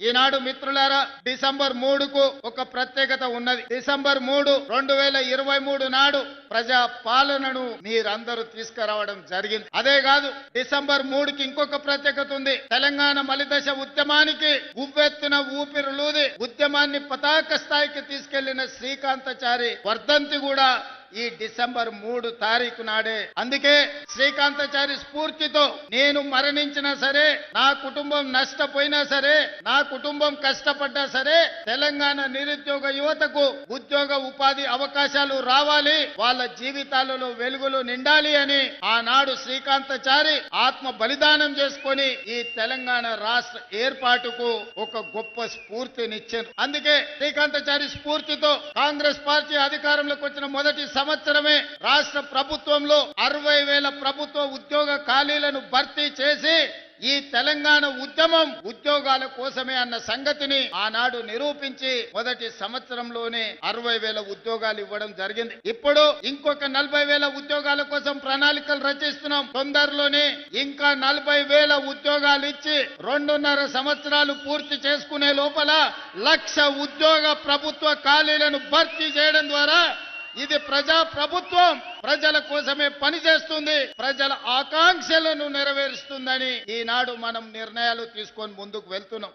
ఈనాడు మిత్రులారా డిసెంబర్ మూడుకు ఒక ప్రత్యేకత ఉన్నది. డిసెంబర్ మూడు రెండు వేల ఇరవై మూడు నాడు ప్రజా పాలనను మీరందరూ తీసుకురావడం జరిగింది. అదే కాదు డిసెంబర్ మూడుకి ఇంకొక ప్రత్యేకత ఉంది. తెలంగాణ మలిదశ ఉద్యమానికి ఉవ్వెత్తున ఊపిరులూది ఉద్యమాన్ని పతాక స్థాయికి తీసుకెళ్ళిన శ్రీకాంతచారి వర్ధంతి కూడా ఈ డిసెంబర్ మూడు తారీఖు నాడే. అందుకే శ్రీకాంతాచారి స్ఫూర్తితో నేను మరణించినా సరే నా కుటుంబం నష్టపోయినా సరే నా కుటుంబం కష్టపడ్డా సరే తెలంగాణ నిరుద్యోగ యువతకు ఉద్యోగ ఉపాధి అవకాశాలు రావాలి వాళ్ళ జీవితాలలో వెలుగులు నిండాలి అని ఆనాడు శ్రీకాంతచారి ఆత్మ బలిదానం చేసుకొని ఈ తెలంగాణ రాష్ట్ర ఏర్పాటుకు ఒక గొప్ప స్ఫూర్తినిచ్చారు. అందుకే శ్రీకాంతచారి స్ఫూర్తితో కాంగ్రెస్ పార్టీ అధికారంలోకి వచ్చిన మొదటి సంవత్సరమే రాష్ట్ర ప్రభుత్వంలో అరవై వేల ప్రభుత్వ ఉద్యోగ ఖాళీలను భర్తీ చేసి ఈ తెలంగాణ ఉద్యమం ఉద్యోగాల కోసమే అన్న సంగతిని ఆనాడు నిరూపించి మొదటి సంవత్సరంలోనే అరవై వేల ఉద్యోగాలు ఇవ్వడం జరిగింది. ఇప్పుడు ఇంకొక నలభై వేల ఉద్యోగాల కోసం ప్రణాళికలు రచిస్తున్నాం. తొందరలోనే ఇంకా నలభై వేల ఉద్యోగాలు ఇచ్చి రెండున్నర సంవత్సరాలు పూర్తి చేసుకునే లోపల లక్ష ఉద్యోగ ప్రభుత్వ ఖాళీలను భర్తీ చేయడం ద్వారా ఇది ప్రజా ప్రభుత్వం. ప్రజల కోసమే పనిచేస్తుంది ప్రజల ఆకాంక్షలను నెరవేరుస్తుందని ఈనాడు మనం నిర్ణయాలు తీసుకొని ముందుకు వెళ్తున్నాం.